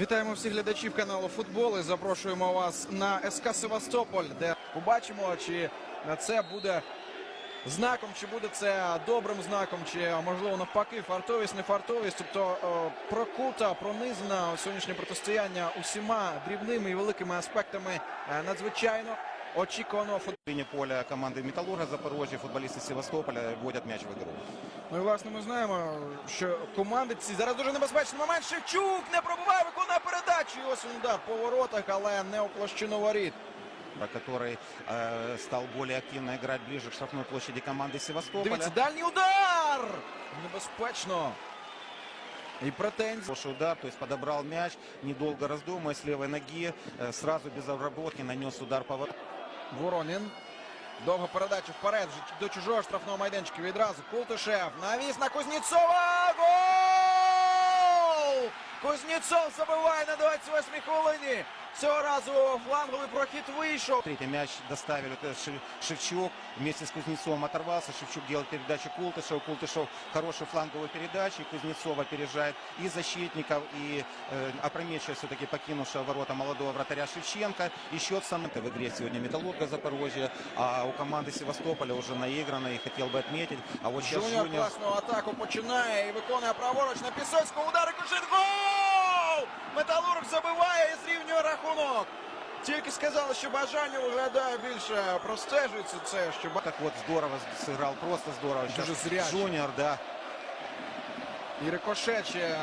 Вітаємо всіх глядачів каналу Футбол і запрошуємо вас на СК Севастополь, де побачимо, чи це буде знаком, чи буде це добрим знаком, чи можливо навпаки фартовість, не фартовість. Тобто прокута, пронизана сьогоднішнє протистояння усіма дрібними і великими аспектами е, надзвичайно очікуваного футболу. половине поля команды Металлурга Запорожье футболисты Севастополя вводят мяч в игру. Ну і власне ми знаємо, що команди ці зараз дуже небезпечний момент. Шевчук не пробуває, виконує передачу. І ось він удар по воротах, але не у площину воріт. который э, стал более активно играть ближе к штрафной площади команды Севастополя. Дивіться, дальній удар! Небезпечно. І претензії. Хороший удар, то есть подобрал мяч, недолго раздумывая, с левой ноги, э, сразу без обработки нанес удар по воротам. Воронін. Довга передача вперед вже до чужого штрафного майданчика. Відразу Култишев. Навіс на Кузнєцова. Гол! Кузнєцов забиває на 28-й хвилині. Цього разу фланговий прохід вийшов. Третий мяч доставили э, Шев- Шевчук вместе с Кузнецовым оторвался. Шевчук делает передачу Култышеву. Култышев хорошую фланговую передачу. Кузнецов опережает и защитников, и э, опрометчиво все-таки покинувшего ворота молодого вратаря Шевченко. И счет сам в игре сегодня Металлурга Запорожье, а у команды Севастополя уже наиграно и хотел бы отметить. А вот сейчас Жуніор Жуниор класну атаку починає і виконує праворуч на Пісоцького. Удар і кушит. Гол! рахунок. Тільки сказали, що бажання виглядає більше простежується це, що ба- так вот здорово сыграл, просто здорово. Сейчас Дуже зряче. Жуниор, да, І рикошет ще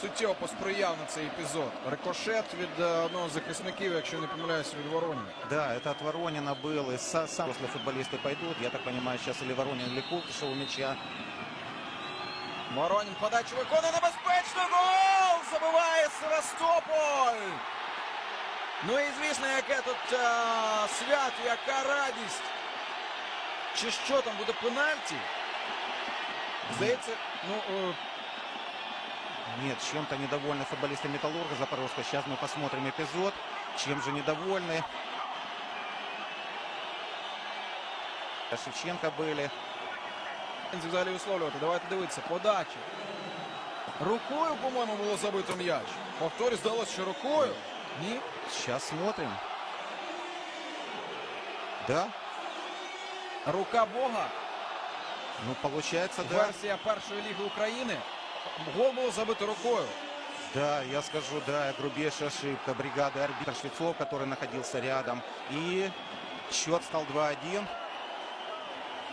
суттєво посприяв на цей епізод. Рикошет від е, одного з захисників, якщо не помиляюся, від Вороні. Да, это от Воронина был. И са- сам после футболисты пойдут. Я так понимаю, сейчас или Воронин, или Култышев у мяча. Воронін подачу виконує небезпечно. Ну і звісно, яке тут е, свято, яка радість. Чи що там буде пенальті? Здається, ну е, Нет, чем-то недовольны футболисты Металлурга Запорожска. Сейчас мы посмотрим эпизод. Чем же недовольны. Шевченко были. взагалі висловлювати. Давайте дивитися. Подача. Рукою, по-моєму, було забито м'яч. Повторі здалося, що рукою. Ні. Сейчас смотрим. Да, Рука Бога. ну получается, да. Версія першої ліги України. Гол було забито рукою. Да, я скажу, да, грубейшая ошибка бригады арбитр Швецов, который находился рядом. И счет стал 2-1.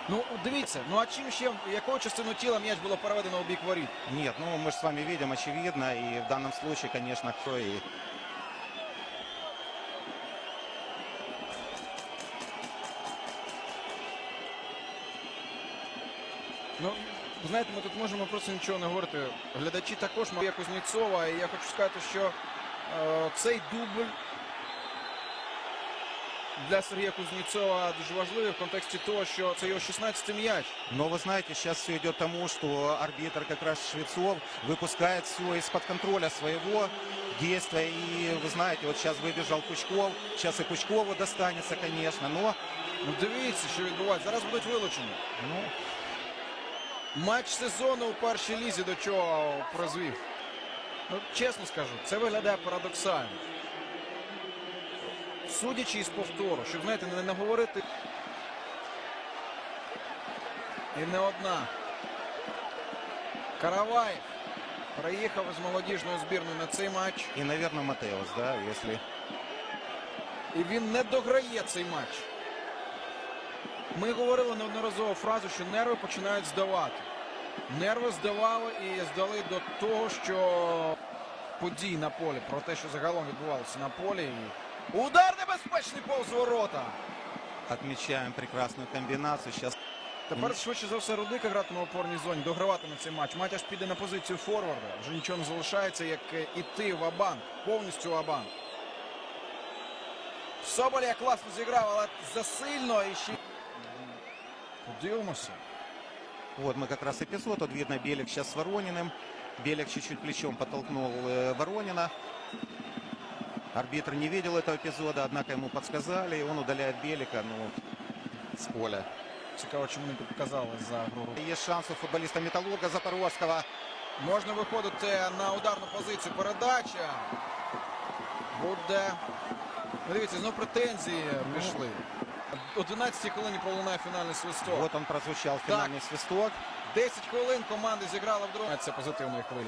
Ну, дивіться, ну а чим ще, якою частину тіла м'яч було переведено у бік воріт? Нет, ну мы же с вами видим, очевидно, и в данном случае, конечно, кто и Ну, знаєте, ми тут можемо просто нічого не говорити. Глядачі також Марія Кузнєцова. І я хочу сказати, що е, цей дубль для Сергія Кузнєцова дуже важливий в контексті того, що це його 16-й м'яч. Но вы знаете, сейчас все идет к тому, что арбитр как раз Швецов выпускает все из-под контроля своего действия. И вы знаете, вот сейчас выбежал Пучков, сейчас и Пучкову достанется, конечно, но Ну, дивіться, що відбувається. Зараз будуть вилучені. ну, Матч сезону у першій лізі до чого призвів. Ну, чесно скажу, це виглядає парадоксально. Судячи із повтору, щоб знаєте, не наговорити. І не одна. Караваєв приїхав із молодіжної збірної на цей матч. и, наверное, Матеус, да, если... І він не дограє цей матч. Ми говорили неодноразово фразу, що нерви починають здавати. Нерви здавали і здали до того, що подій на полі, про те, що загалом відбувалося на полі. І... Удар небезпечний повз ворота. Отмечаем прекрасную комбинацию. Сейчас Тепер швидше за все Рудика гратиме в опорній зоні, дограватиме цей матч. Матяш піде на позицію форварда. Вже нічого не залишається, як е, іти в Абанк. Повністю в Абанк. Соболя класно зіграв, але засильно і ще. Подивимося. Вот мы как раз эпизод. Вот видно Белик сейчас с Ворониным. Белик чуть-чуть плечом подтолкнул э, Воронина. Арбитр не видел этого эпизода, однако ему подсказали. И он удаляет Белика ну, с поля. Цікаво, чому не показали за гру. Есть шанс у футболиста Металлурга Запорожского. Можна виходити на ударну позицію. Передача. Буде. Ну, Дивіться, знову претензії пішли. О 12 хвилині пролунає фінальний свисток. Вот он прозвучал финальный свисток. 10 хвилин команди зіграли в другому. Це позитивної хвилі.